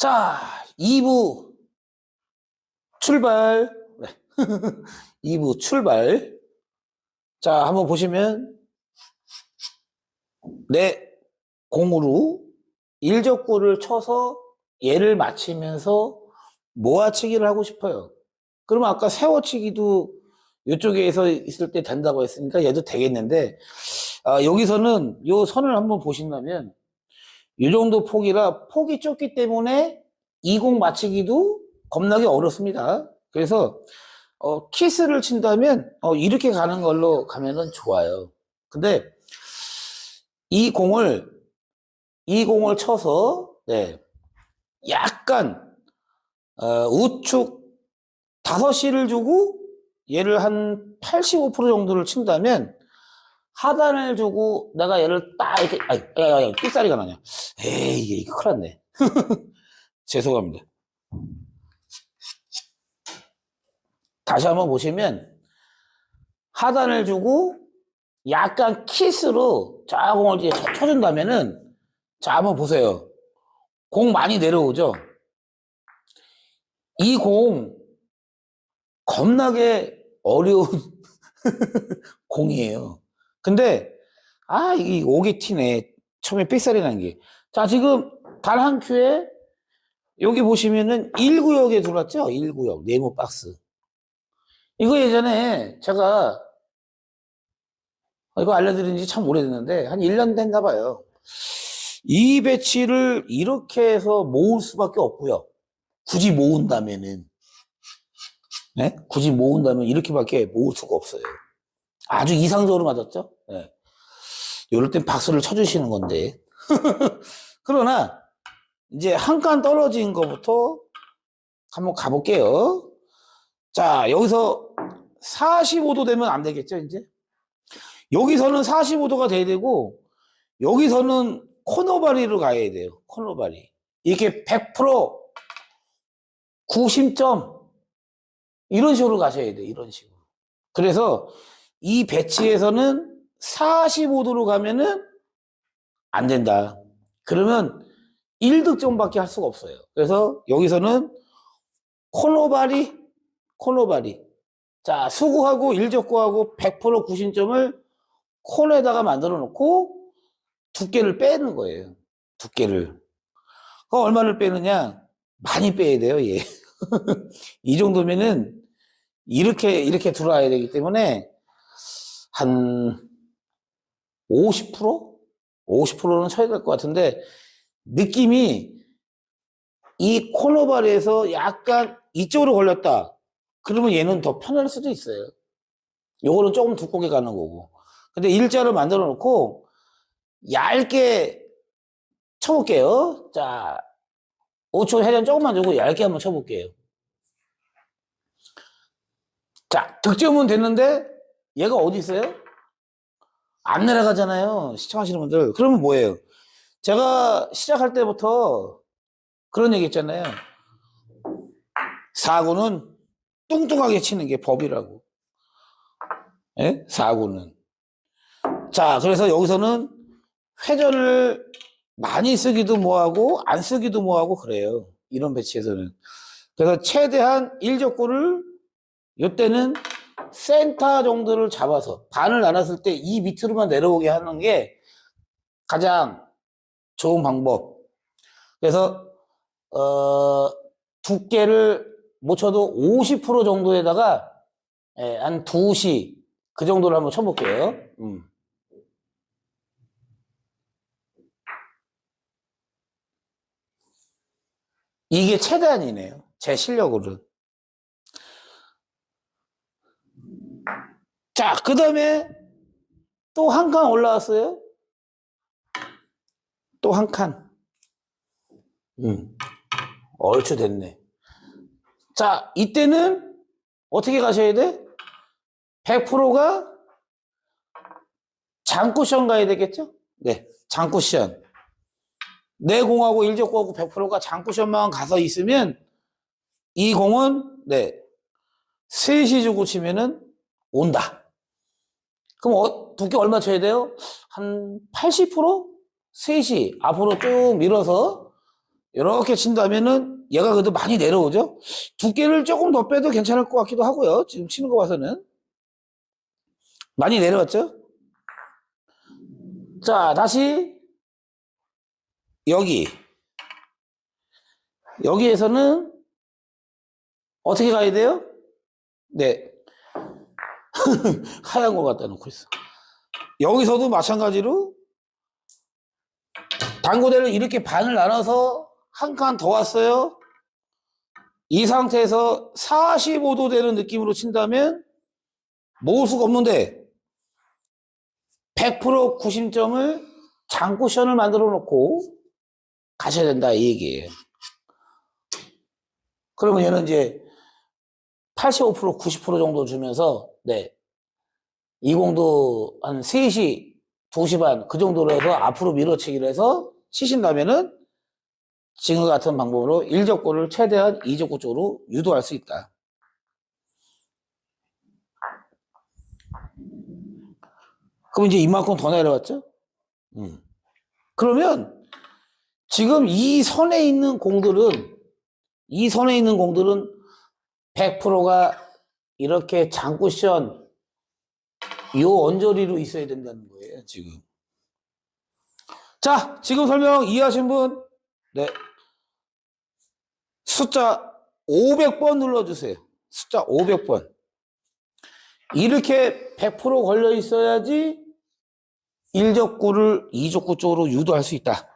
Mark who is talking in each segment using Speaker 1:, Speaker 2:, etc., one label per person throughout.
Speaker 1: 자, 2부 출발. 네. 2부 출발. 자, 한번 보시면 내 공으로 일적구를 쳐서 얘를 맞히면서 모아치기를 하고 싶어요. 그러면 아까 세워치기도 이쪽에서 있을 때 된다고 했으니까 얘도 되겠는데 아, 여기서는 요 선을 한번 보신다면 이 정도 폭이라 폭이 좁기 때문에 이공 맞히기도 겁나게 어렵습니다. 그래서 어, 키스를 친다면 어, 이렇게 가는 걸로 가면은 좋아요. 근데 이 공을 이 공을 쳐서 네, 약간 어, 우측 5시를 주고 얘를 한 85% 정도를 친다면 하단을 주고 내가 얘를 딱 이렇게 아이 야야야 삑사리가 나냐. 에이 이게 이거 큰일 났네. 죄송합니다. 다시 한번 보시면 하단을 주고 약간 키스로 자 공을 이제 쳐- 쳐준다면은 자 한번 보세요. 공 많이 내려오죠? 이 공 겁나게 어려운 공이에요 근데 아 이게 오게 튀네. 처음에 삑사리 난 게. 자 지금 단 한 큐에 여기 보시면은 1구역에 들어왔죠? 1구역 네모 박스. 이거 예전에 제가 이거 알려드린 지 참 오래됐는데 한 1년 됐나 봐요. 이 배치를 이렇게 해서 모을 수밖에 없고요. 굳이 모은다면은. 네? 굳이 모은다면 이렇게밖에 모을 수가 없어요 아주 이상적으로 맞았죠? 네. 이럴 땐 박수를 쳐주시는 건데. 그러나, 이제 한 칸 떨어진 거부터 한번 가볼게요. 자, 여기서 45도 되면 안 되겠죠, 이제? 여기서는 45도가 돼야 되고, 여기서는 코너바리로 가야 돼요, 코너바리. 이렇게 100% 90점, 이런 식으로 가셔야 돼요, 이런 식으로. 그래서 이 배치에서는 45도로 가면은 안 된다. 그러면 1득점밖에 할 수가 없어요. 그래서 여기서는 코너바리, 코너바리. 자, 수구하고 일적구하고 100% 90점을 코너에다가 만들어 놓고 두께를 빼는 거예요. 두께를. 그 얼마를 빼느냐? 많이 빼야 돼요, 얘. 이 정도면은 이렇게, 이렇게 들어와야 되기 때문에 한 50%? 50%는 쳐야 될 것 같은데 느낌이 이 코너발에서 약간 이쪽으로 걸렸다. 그러면 얘는 더 편할 수도 있어요. 요거는 조금 두껍게 가는 거고. 근데 일자를 만들어 놓고 얇게 쳐볼게요. 자, 5초 회전 조금만 주고 얇게 한번 쳐볼게요. 자, 득점은 됐는데 얘가 어디 있어요? 안 내려가잖아요. 시청하시는 분들. 그러면 뭐예요? 제가 시작할 때부터 그런 얘기 했잖아요. 사구는 뚱뚱하게 치는 게 법이라고. 예? 사구는. 자, 그래서 여기서는 회전을 많이 쓰기도 뭐하고 안 쓰기도 뭐하고 그래요. 이런 배치에서는. 그래서 최대한 일적구를 이때는 센터 정도를 잡아서 반을 나눴을 때 이 밑으로만 내려오게 하는 게 가장 좋은 방법. 그래서 어, 두께를 못 쳐도 50% 정도에다가 예, 한 2시 그 정도를 한번 쳐볼게요. 음. 이게 최대한이네요. 제 실력으로는. 자, 그 다음에 또 한 칸 올라왔어요. 또 한 칸. 음, 얼추 됐네. 자, 이때는 어떻게 가셔야 돼? 100%가 장쿠션 가야 되겠죠? 네, 장쿠션. 내 공하고 일적구하고 100%가 장쿠션만 가서 있으면 이 공은 네, 3시 주고 치면은 온다. 그럼 어, 두께 얼마 쳐야 돼요? 한 80%? 3시 앞으로 쭉 밀어서 이렇게 친다면은 얘가 그래도 많이 내려오죠? 두께를 조금 더 빼도 괜찮을 것 같기도 하고요. 지금 치는 거 봐서는. 많이 내려왔죠? 자, 다시 여기. 여기에서는 어떻게 가야 돼요? 네. 하얀 거 갖다 놓고 있어. 여기서도 마찬가지로 당구대를 이렇게 반을 나눠서 한 칸 더 왔어요. 이 상태에서 45도 되는 느낌으로 친다면 모을 수가 없는데 100% 구심점을 장쿠션을 만들어 놓고 가셔야 된다 이 얘기예요. 그러면 얘는 이제 85% 90% 정도 주면서 네. 이 공도 한 3시 2시 반 그 정도로 해서 앞으로 밀어치기를 해서 치신다면은 지금 같은 방법으로 1적구를 최대한 2적구 쪽으로 유도할 수 있다. 그럼 이제 이만큼 더 내려왔죠? 음. 그러면 지금 이 선에 있는 공들은 이 선에 있는 공들은 100%가 이렇게 장쿠션 요 언저리로 있어야 된다는 거예요, 지금. 자, 지금 설명 이해하신 분? 네. 숫자 500번 눌러주세요. 숫자 500번. 이렇게 100% 걸려 있어야지 1적구를 2적구 쪽으로 유도할 수 있다.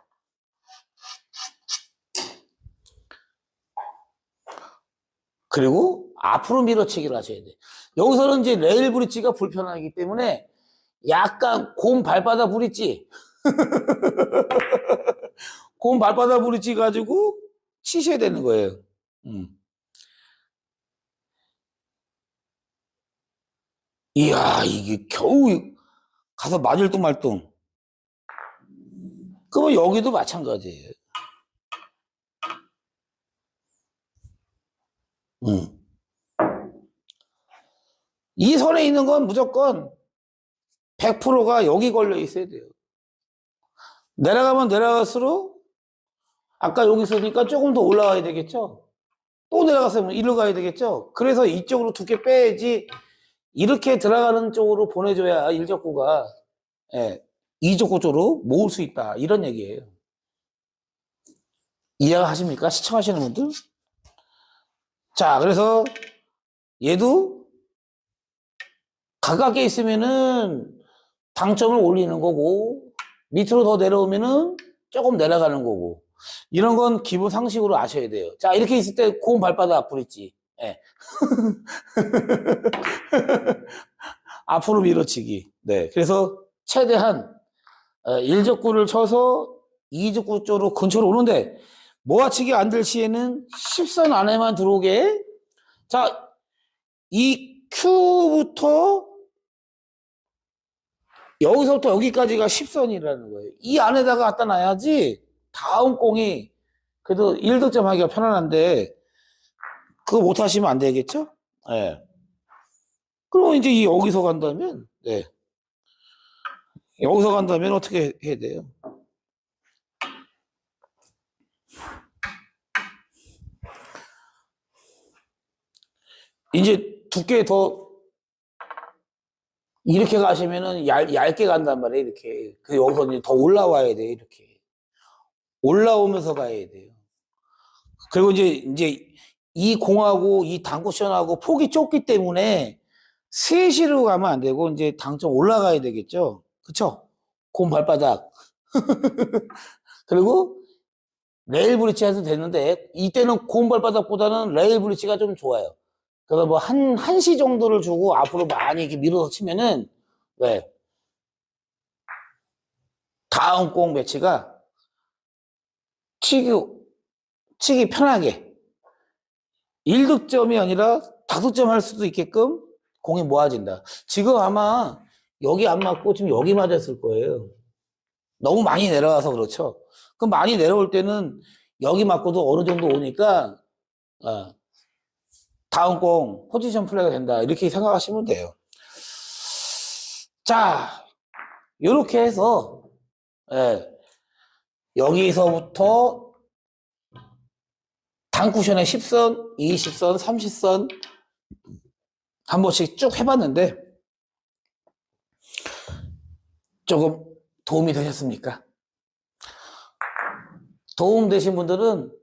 Speaker 1: 그리고 앞으로 밀어치기를 하셔야 돼. 여기서는 이제 레일 브릿지가 불편하기 때문에 약간 곰 발바닥 브릿지. 곰 발바닥 브릿지 가지고 치셔야 되는 거예요. 음. 이야, 이게 겨우 가서 맞을 둥. 그러면 여기도 마찬가지예요. 음. 이 선에 있는 건 무조건 100%가 여기 걸려 있어야 돼요. 내려가면 내려갈수록 아까 여기 있으니까 조금 더 올라가야 되겠죠? 또 내려갔으면 이리로 가야 되겠죠? 그래서 이쪽으로 두께 빼야지 이렇게 들어가는 쪽으로 보내줘야 일적구가 예, 이적구 쪽으로 모을 수 있다. 이런 얘기예요. 이해가 하십니까? 시청하시는 분들? 자, 그래서 얘도 가깝게 있으면은 당점을 올리는 거고 밑으로 더 내려오면은 조금 내려가는 거고 이런 건 기본 상식으로 아셔야 돼요. 자, 이렇게 있을 때 고운 발바닥 앞으로 있지. 예. 앞으로 밀어치기. 네. 그래서 최대한 어, 1적구를 쳐서 2적구 쪽으로 근처로 오는데 모아치기 안 될 시에는 10선 안에만 들어오게 자, 이 Q부터 여기서부터 여기까지가 10선이라는 거예요. 이 안에다가 갖다 놔야지 다음 공이 그래도 1득점 하기가 편안한데 그거 못 하시면 안 되겠죠? 예. 그럼 이제 이 여기서 간다면 네. 여기서 간다면 어떻게 해야 돼요? 이제 두께 더 이렇게 가시면은 얇, 얇게 간단 말이에요, 이렇게. 그 여기서 이제 더 올라와야 돼요, 이렇게. 올라오면서 가야 돼요. 그리고 이제, 이제 이 공하고 이 당쿠션하고 폭이 좁기 때문에 세시로 가면 안 되고 이제 당점 올라가야 되겠죠. 그쵸? 공 발바닥. 그리고 레일 브릿지 해도 되는데 이때는 공 발바닥보다는 레일 브릿지가 좀 좋아요. 그래서 뭐 한, 한 시 정도를 주고 앞으로 많이 이렇게 밀어서 치면은, 네. 다음 공 매치가 치기, 치기 편하게 1득점이 아니라 다득점 할 수도 있게끔 공이 모아진다. 지금 아마 여기 안 맞고 지금 여기 맞았을 거예요. 너무 많이 내려와서 그렇죠. 그럼 많이 내려올 때는 여기 맞고도 어느 정도 오니까, 어, 다음 공 포지션 플레이가 된다. 이렇게 생각하시면 돼요. 자, 이렇게 해서 예, 여기서부터 단쿠션에 10선, 20선, 30선 한 번씩 쭉 해봤는데 조금 도움이 되셨습니까? 도움 되신 분들은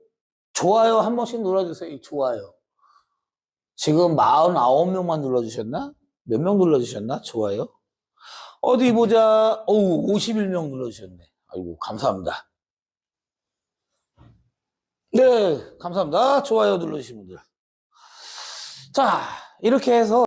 Speaker 1: 좋아요 한 번씩 눌러주세요. 이 좋아요. 지금 49명만 눌러주셨나? 몇 명 눌러주셨나? 좋아요. 어디 보자. 어우, 51명 눌러주셨네. 아이고, 감사합니다. 네, 감사합니다. 좋아요 눌러주신 분들. 자, 이렇게 해서